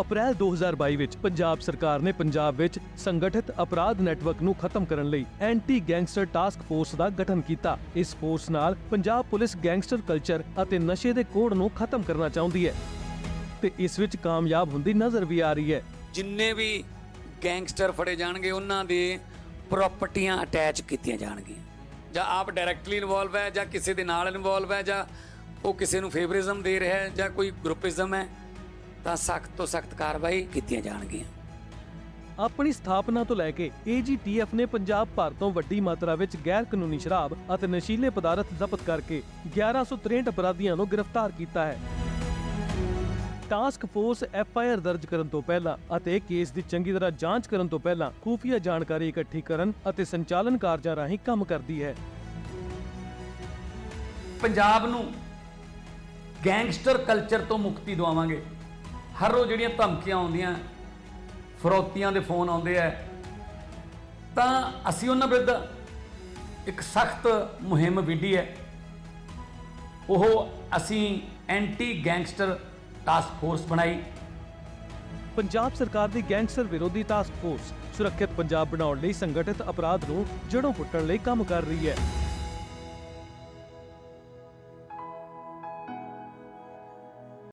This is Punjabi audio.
ਅਪ੍ਰੈਲ 2022 ਵਿੱਚ ਪੰਜਾਬ ਸਰਕਾਰ ਨੇ ਪੰਜਾਬ ਵਿੱਚ ਸੰਗਠਿਤ ਅਪਰਾਧ ਨੈਟਵਰਕ ਨੂੰ ਖਤਮ ਕਰਨ ਲਈ ਐਂਟੀ ਗੈਂਗਸਟਰ ਟਾਸਕ ਫੋਰਸ ਦਾ ਗਠਨ ਕੀਤਾ। ਇਸ ਫੋਰਸ ਨਾਲ ਪੰਜਾਬ ਪੁਲਿਸ ਗੈਂਗਸਟਰ ਕਲਚਰ ਅਤੇ ਨਸ਼ੇ ਦੇ ਕੋੜ ਨੂੰ ਖਤਮ ਕਰਨਾ ਚਾਹੁੰਦੀ ਹੈ। ਤੇ ਇਸ ਵਿੱਚ ਕਾਮਯਾਬ ਹੁੰਦੀ ਨਜ਼ਰ ਵੀ ਆ ਰਹੀ ਹੈ। ਜਿੰਨੇ ਵੀ ਗੈਂਗਸਟਰ ਫੜੇ ਜਾਣਗੇ, ਉਹਨਾਂ ਦੇ ਪ੍ਰਾਪਰਟੀਆਂ ਅਟੈਚ ਕੀਤੀਆਂ ਜਾਣਗੀਆਂ। ਜਾਂ ਆਪ ਡਾਇਰੈਕਟਲੀ ਇਨਵੋਲਵ ਹੈ ਜਾਂ ਕਿਸੇ ਦੇ ਨਾਲ ਇਨਵੋਲਵ ਹੈ ਜਾਂ ਉਹ ਕਿਸੇ ਨੂੰ ਫੇਵਰਿਜ਼ਮ ਦੇ ਰਿਹਾ ਹੈ ਜਾਂ ਕੋਈ ਗਰੁੱਪਿਜ਼ਮ ਹੈ। ਤਾਂ ਸਖਤ ਤੋਂ ਸਖਤ ਕਾਰਵਾਈ ਕੀਤੀਆਂ ਜਾਣਗੀਆਂ। ਆਪਣੀ ਸਥਾਪਨਾ ਤੋਂ ਲੈ ਕੇ AGTF ਨੇ ਪੰਜਾਬ ਭਰ ਤੋਂ ਵੱਡੀ ਮਾਤਰਾ ਵਿੱਚ ਗੈਰ ਕਾਨੂੰਨੀ ਸ਼ਰਾਬ ਅਤੇ ਨਸ਼ੀਲੇ ਪਦਾਰਥ ਜ਼ਬਤ ਕਰਕੇ 1163 ਅਪਰਾਧੀਆਂ ਨੂੰ ਗ੍ਰਿਫਤਾਰ ਕੀਤਾ ਹੈ। ਟਾਸਕ ਫੋਰਸ ਐਫਆਈਆਰ ਦਰਜ ਕਰਨ ਤੋਂ ਪਹਿਲਾਂ ਅਤੇ ਕੇਸ ਦੀ ਚੰਗੀ ਤਰ੍ਹਾਂ ਜਾਂਚ ਕਰਨ ਤੋਂ ਪਹਿਲਾਂ ਖੂਫੀਆ ਜਾਣਕਾਰੀ ਇਕੱਠੀ ਕਰਨ ਅਤੇ ਸੰਚਾਲਨ ਕਾਰਜਾਂ ਰਾਹੀਂ ਕੰਮ ਕਰਦੀ ਹੈ। ਪੰਜਾਬ ਨੂੰ ਗੈਂਗਸਟਰ ਕਲਚਰ ਤੋਂ ਮੁਕਤੀ ਦਿਵਾਵਾਂਗੇ। ਹਰ ਰੋਜ਼ ਜਿਹੜੀਆਂ ਧਮਕੀਆਂ ਆਉਂਦੀਆਂ, ਫਰੋਤੀਆਂ ਦੇ ਫੋਨ ਆਉਂਦੇ ਆ, ਤਾਂ ਅਸੀਂ ਉਹਨਾਂ ਵਿਰੁੱਧ ਇੱਕ ਸਖਤ ਮੁਹਿੰਮ ਵਿੱਢੀ ਹੈ। ਉਹ ਅਸੀਂ ਐਂਟੀ ਗੈਂਗਸਟਰ ਟਾਸਕ ਫੋਰਸ ਬਣਾਈ। ਪੰਜਾਬ ਸਰਕਾਰ ਦੀ ਗੈਂਗਸਟਰ ਵਿਰੋਧੀ ਟਾਸਕ ਫੋਰਸ ਸੁਰੱਖਿਅਤ ਪੰਜਾਬ ਬਣਾਉਣ ਲਈ ਸੰਗਠਿਤ ਅਪਰਾਧ ਨੂੰ ਜੜੋਂ ਪੁੱਟਣ ਲਈ ਕੰਮ ਕਰ ਰਹੀ ਹੈ।